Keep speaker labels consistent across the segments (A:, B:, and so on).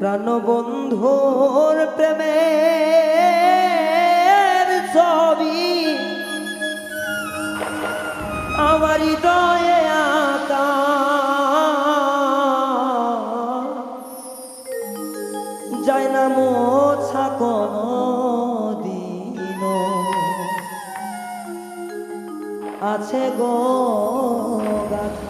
A: প্রাণবন্ধুর প্রেমের ছবি। আমার হৃদয়ে আঁকা। যায় না মোছা কোনো দিন আছে গো গাথা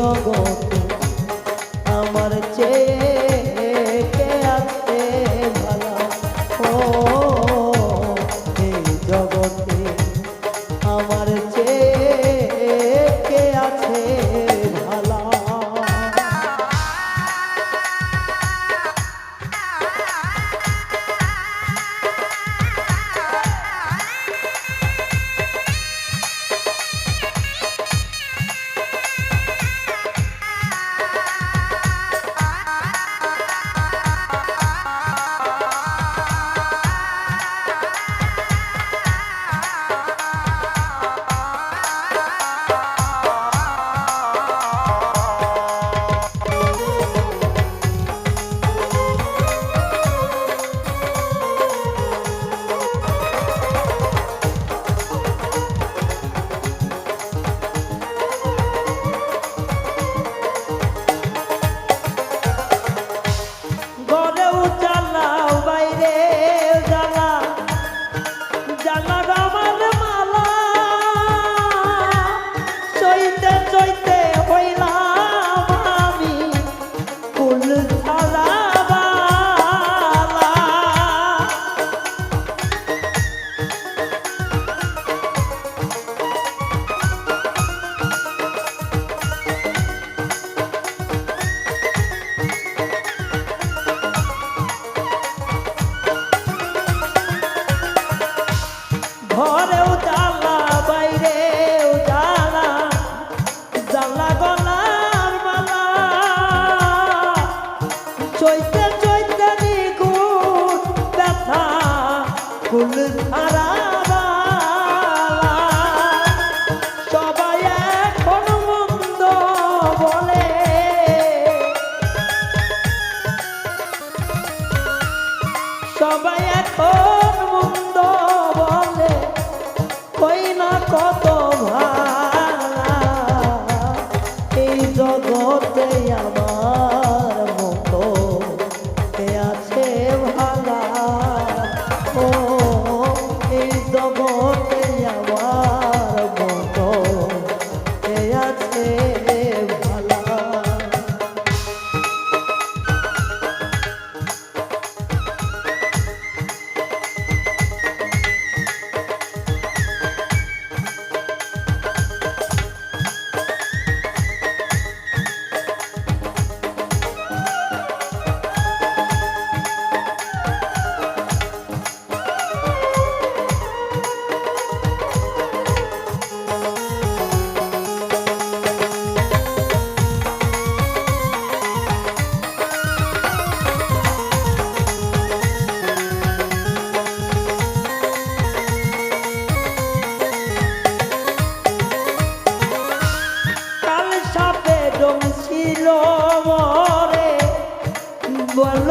A: জগৎ। குளிர் அரா জগৎ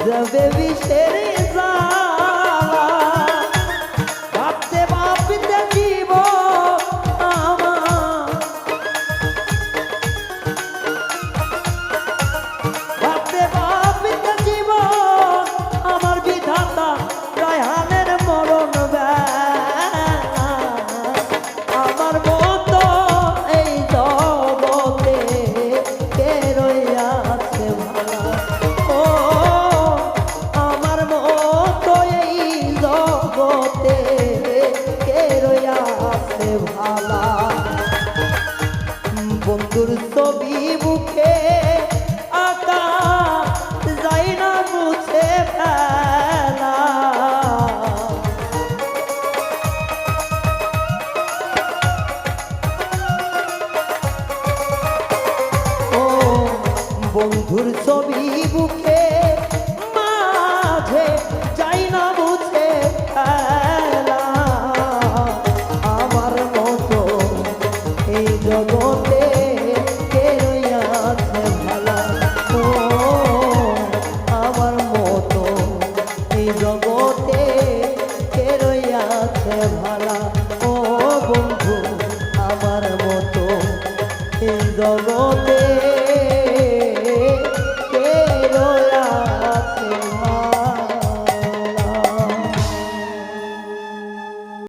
A: The baby sharing. আছে ভালা। ও বন্ধু আমার মতো এই দলো